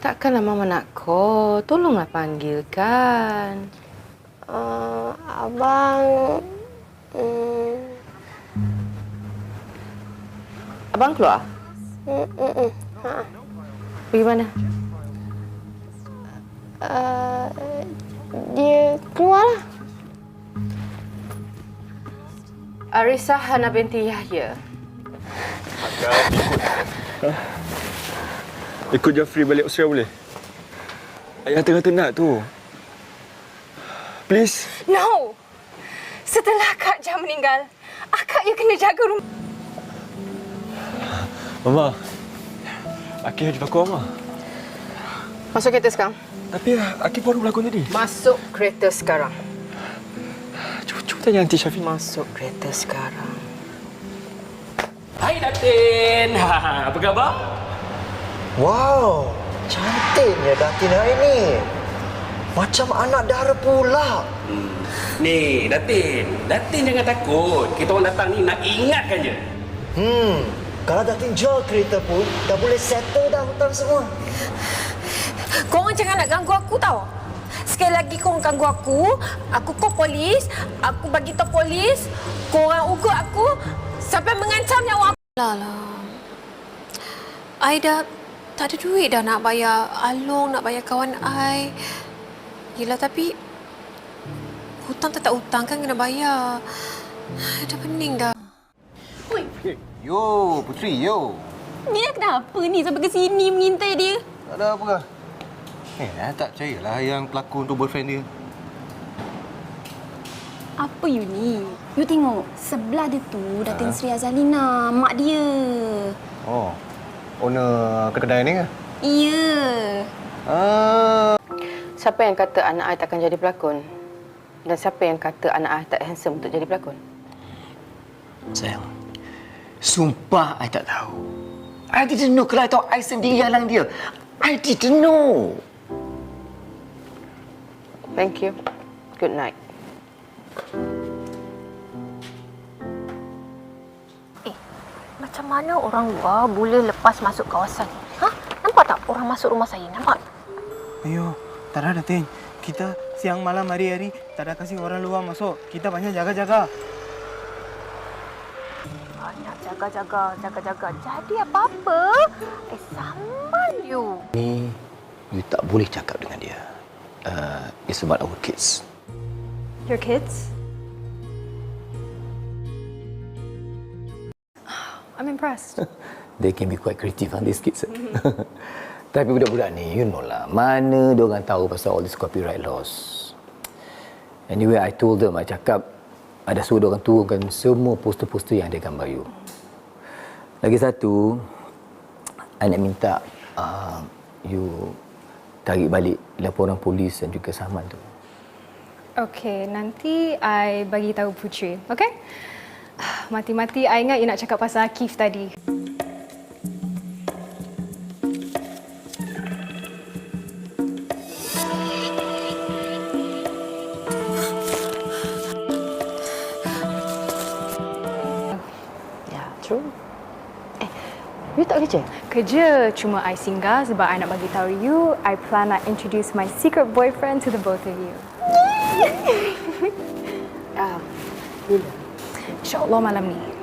Takkanlah Mama nak call. Tolonglah panggilkan. Uh, abang... Hmm, Abang keluar? mm, mm, mm. Ha. Pergi mana? Uh, dia keluar lah. Arissa Hana binti Yahya. Ikut Jafri balik Australia boleh? Ayah tengah tenat tu. Please. No! Setelah Kak Jam meninggal, akak yang kena jaga rumah. Mama. Akif jumpa aku, Mama. Masuk kereta sekarang. Tapi Akif baru berlakon tadi. Masuk kereta sekarang. Cuba, cuba tanya Aunty Syafiq. Masuk kereta sekarang. Hai Datin. Ha, apa khabar? Wow, cantiknya Datin hari ni. Macam anak dara pula. Ni, Datin. Datin jangan takut. Kita orang datang ni nak ingatkan je. Hmm, kalau Datin jual kereta pun, dah boleh settle dah hutang semua. Korang jangan nak ganggu aku tau. Sekali lagi korang ganggu aku, aku call polis, aku bagi tahu polis, korang ugut aku sampai mengancam nyawa aku. Lah lah. Dah tak ada duit dah nak bayar Along, nak bayar kawan I. Yelah tapi hutang tetap hutang kan kena bayar. Dah pening dah. Yo, Putri, yo. Dia kenapa ni sampai ke sini mengintai dia? Tak ada apa kah? Eh, saya tak percayalah yang pelakon tu boyfriend dia. Apa you ni? You tengok, sebelah dia tu Datin Sri Azalina, mak dia. Oh, owner kedai ni ke? Iya. Ah, Siapa yang kata anak I takkan jadi pelakon? Dan siapa yang kata anak I tak handsome untuk jadi pelakon? Sayang, sumpah I tak tahu. I didn't know kalau I tahu I sendiri halang dia. I didn't know. Thank you. Good night. Mana orang luar boleh lepas masuk kawasan ni? Ha? Nampak tak orang masuk rumah saya? Nampak? Ayo, tak ada Datin. Kita siang malam hari-hari tak ada kasih orang luar masuk. Kita banyak jaga-jaga. Banyak jaga-jaga, jaga-jaga. Jadi apa-apa, eh saman you. Ni, you tak boleh cakap dengan dia. Uh, it's about our kids. Your kids? Impressed. They can be quite creative on these kids. Tapi budak-budak ni, you know lah, mana dia orang tahu pasal all this copyright laws. Anyway, I told them, I cakap, ada suruh dia orang turunkan semua poster-poster yang ada gambar you. Lagi satu, I nak minta uh, you tarik balik laporan polis dan juga saman tu. Okay, nanti I bagi tahu Putri, okay? Mati-mati I ingat you nak cakap pasal Akif tadi. Ya, true. Eh, you tak kerja? Kerja cuma I singgah sebab I nak bagi tahu you I plan nak introduce my secret boyfriend to the both of you. Ah, bila? insya Allah malam ni.